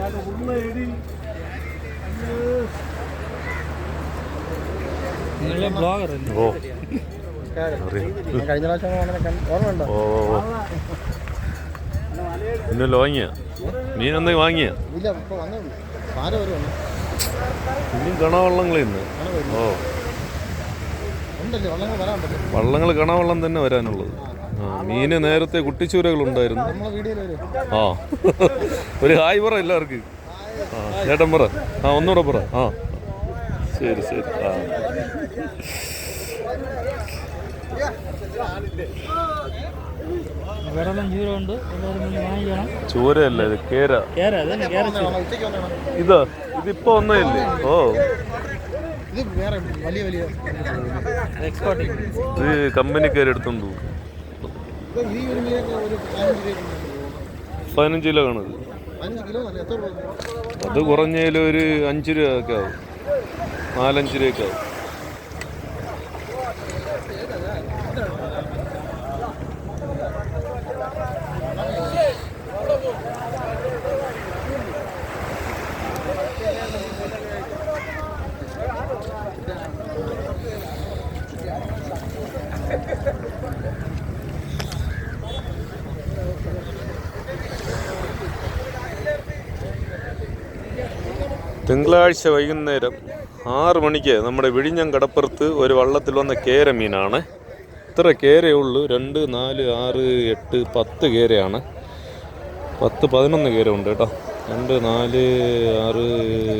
ഞാൻ ഒന്ന് എടി. ബ്ലോഗർ കഴിഞ്ഞ വാങ്ങിയ? മീൻ എന്തെങ്കിലും ഇന്ന്. ഓ. വള്ളങ്ങൾ കണവള്ളം തന്നെ വരാനുള്ളത്. മീന് നേരത്തെ കുട്ടിച്ചൂരകൾ ഉണ്ടായിരുന്നു നമ്മളെ ആ. ഒരു ഹായ് പറ എല്ലാവർക്കും. ആ ചേട്ടൻ പറ. ആ ഒന്നുകൂടെ പറ. ആ. ശരി ശരി. ആ. ചൂരയല്ല ഇത്? കേര. ഇതാ ഇതിപ്പോ ഒന്നേയില്ലേ? ഓ. ഇത് കമ്പനിക്കാരെടുത്തു പോകും ഇത് ഈ ഒരു മീനൊക്കെ ഒരു പതിനഞ്ച് കിലോ ആണ് അത്. കുറഞ്ഞതിൽ ഒരു അഞ്ച് രൂപ ഒക്കെ ആവും. നാലഞ്ച് രൂപയൊക്കെ ആവും. തിങ്കളാഴ്ച വൈകുന്നേരം ആറ് മണിക്ക് നമ്മുടെ വിഴിഞ്ഞം കടപ്പുറത്ത് ഒരു വള്ളത്തിൽ വന്ന കേര മീനാണ്. ഇത്ര കേരയുള്ളൂ രണ്ട് നാല് ആറ് എട്ട് പത്ത് കേരയാണ്. പത്ത് പതിനൊന്ന് കേര ഉണ്ട് കേട്ടോ. രണ്ട് നാല് ആറ്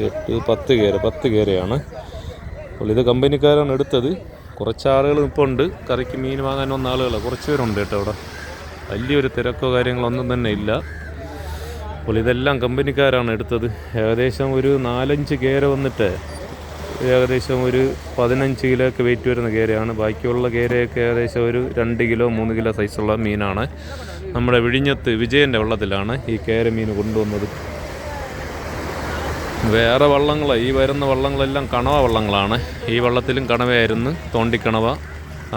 എട്ട് പത്ത് കേര പത്ത് കേരയാണ്. അപ്പോൾ ഇത് കമ്പനിക്കാരാണ് എടുത്തത്. കുറച്ച് ആളുകൾ ഇപ്പോൾ ഉണ്ട്. കറിക്ക് മീൻ വാങ്ങാൻ വന്ന ആളുകൾ കുറച്ച് പേരുണ്ട് കേട്ടോ അവിടെ. വലിയൊരു തിരക്കോ കാര്യങ്ങളൊന്നും തന്നെ ഇല്ല. അപ്പോൾ ഇതെല്ലാം കമ്പനിക്കാരാണ് എടുത്തത്. ഏകദേശം ഒരു നാലഞ്ച് കേര വന്നിട്ട് ഏകദേശം ഒരു പതിനഞ്ച് കിലോ ഒക്കെ വെയിറ്റ് വരുന്ന കേരയാണ് ബാക്കിയുള്ള കേരയൊക്കെ ഏകദേശം ഒരു രണ്ട് കിലോ മൂന്ന് കിലോ സൈസുള്ള മീനാണ് നമ്മുടെ വിഴിഞ്ഞത്ത് വിജയന്റെ വള്ളത്തിലാണ് ഈ കേര മീൻ കൊണ്ടുവന്നത്. വേറെ വള്ളങ്ങൾ ഈ വരുന്ന വള്ളങ്ങളെല്ലാം കണവ വള്ളങ്ങളാണ്. ഈ വള്ളത്തിലും കണവയായിരുന്നു തോണ്ടിക്കണവ.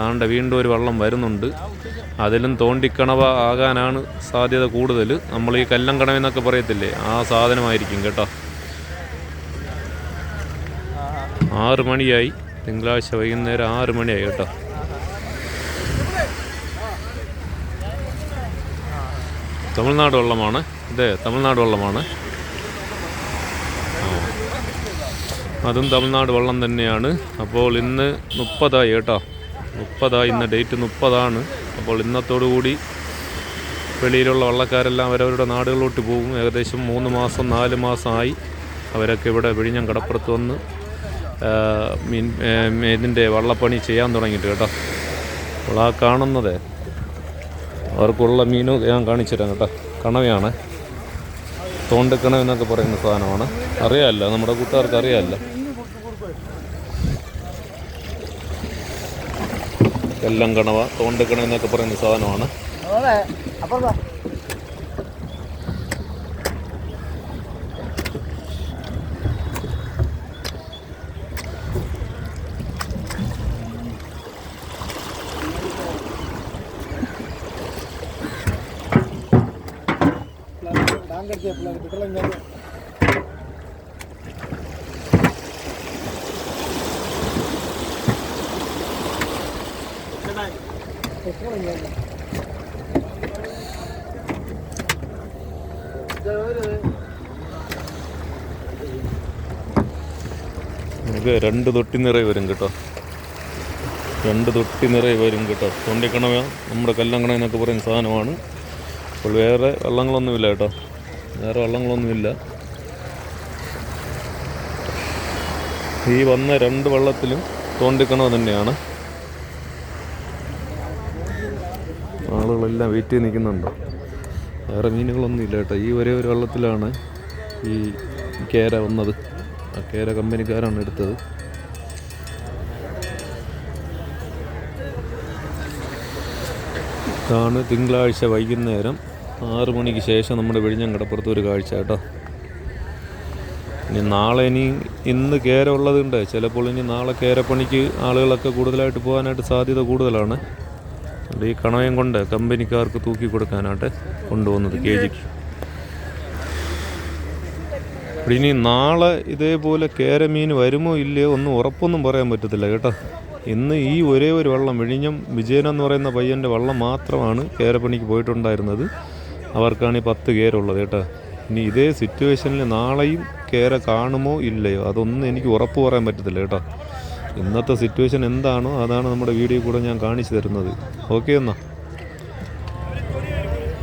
ആണ്ട് വീണ്ടും ഒരു വെള്ളം വരുന്നുണ്ട്. അതിലും തോണ്ടിക്കണവ ആകാനാണ് സാധ്യത കൂടുതൽ. നമ്മൾ ഈ കല്ലം കണവെന്നൊക്കെ പറയത്തില്ലേ? ആ സാധനമായിരിക്കും കേട്ടോ. ആറ് മണിയായി. തിങ്കളാഴ്ച വൈകുന്നേരം ആറ് മണിയായി കേട്ടോ. തമിഴ്നാട് വെള്ളമാണ്. ഇതേ തമിഴ്നാട് വെള്ളമാണ്. അതും തമിഴ്നാട് വെള്ളം തന്നെയാണ്. അപ്പോൾ ഇന്ന് മുപ്പതായി കേട്ടോ. മുപ്പതായി ഇന്ന് ഡേറ്റ് മുപ്പതാണ്. അപ്പോൾ ഇന്നത്തോടു കൂടി വെളിയിലുള്ള വള്ളക്കാരെല്ലാം അവരവരുടെ നാടുകളിലോട്ട് പോകും. ഏകദേശം മൂന്ന് മാസം നാല് മാസമായി അവരൊക്കെ ഇവിടെ വിഴിഞ്ഞം കടപ്പുറത്ത് വന്ന് മീൻ ഇതിന്റെ വള്ളപ്പണി ചെയ്യാൻ തുടങ്ങിയിട്ട് കേട്ടോ. അപ്പോൾ ആ കാണുന്നത് അവർക്കുള്ള മീനും ഞാൻ കാണിച്ചു തരാം കേട്ടോ. കണവയാണ്. തോണ്ടക്കണവെന്നൊക്കെ പറയുന്ന സാധനമാണ്. അറിയാമല്ലോ നമ്മുടെ കൂട്ടുകാർക്ക് അറിയാമല്ലോ. എല്ലാം കണവ തോണ്ടക്കണ എന്നൊക്കെ പറയുന്ന സാധനമാണ്. അപ്പുറത്താ ടാങ്ക് അടിച്ചപ്പോഴാണ് പെട്രോൾ നമുക്ക് രണ്ട് തൊട്ടി നിറയെ വരും കേട്ടോ. രണ്ട് തൊട്ടി നിറയെ വരും കേട്ടോ. തൊണ്ടിക്കണവ നമ്മുടെ കല്ലങ്കണ എന്നൊക്കെ പറയുന്ന സാധനമാണ്. അപ്പോൾ വേറെ വള്ളങ്ങളൊന്നുമില്ല കേട്ടോ. വേറെ വള്ളങ്ങളൊന്നുമില്ല. ഈ വന്ന രണ്ട് വള്ളത്തിലും തോണ്ടിക്കണവ തന്നെയാണ്. ആളുകളെല്ലാം വെയിറ്റ് ചെയ്ത് നിൽക്കുന്നുണ്ട്. വേറെ മീനുകളൊന്നും ഇല്ല കേട്ടോ. ഈ ഒരേ ഒരു വള്ളത്തിലാണ് ഈ കേര വന്നത്. ആ കേര കമ്പനിക്കാരാണ് എടുത്തത്. ഇതാണ് തിങ്കളാഴ്ച വൈകുന്നേരം ആറു മണിക്ക് ശേഷം നമ്മുടെ വിഴിഞ്ഞം കടപ്പുറത്ത് ഒരു കാഴ്ച കേട്ടോ. ഇനി നാളെ ഇനി ഇന്ന് കേര ഉള്ളതുണ്ട്. ചിലപ്പോൾ ഇനി നാളെ കേരപ്പണിക്ക് ആളുകളൊക്കെ കൂടുതലായിട്ട് പോകാനായിട്ട് സാധ്യത കൂടുതലാണ്. ഈ കണയം കൊണ്ട് കമ്പനിക്കാർക്ക് തൂക്കി കൊടുക്കാനായിട്ട് കൊണ്ടുപോകുന്നത് കെ ജിക്ക് ഇനി നാളെ ഇതേപോലെ കേരമീൻ വരുമോ ഇല്ലയോ ഒന്നും ഉറപ്പൊന്നും പറയാൻ പറ്റത്തില്ല കേട്ടോ. ഇന്ന് ഈ ഒരേ ഒരു വള്ളം വിഴിഞ്ഞം വിജയൻ എന്ന് പറയുന്ന പയ്യന്റെ വെള്ളം മാത്രമാണ് കേരപ്പണിക്ക് പോയിട്ടുണ്ടായിരുന്നത്. അവർക്കാണ് ഈ പത്ത് കേരുള്ളത് കേട്ടോ. ഇനി ഇതേ സിറ്റുവേഷനിൽ നാളെയും കേര കാണുമോ ഇല്ലയോ അതൊന്നും എനിക്ക് ഉറപ്പ് പറയാൻ പറ്റത്തില്ല കേട്ടോ. ഇന്നത്തെ സിറ്റുവേഷൻ എന്താണോ അതാണ് നമ്മുടെ വീഡിയോ കൂടെ ഞാൻ കാണിച്ചു തരുന്നത്. ഓക്കെ എന്നാ?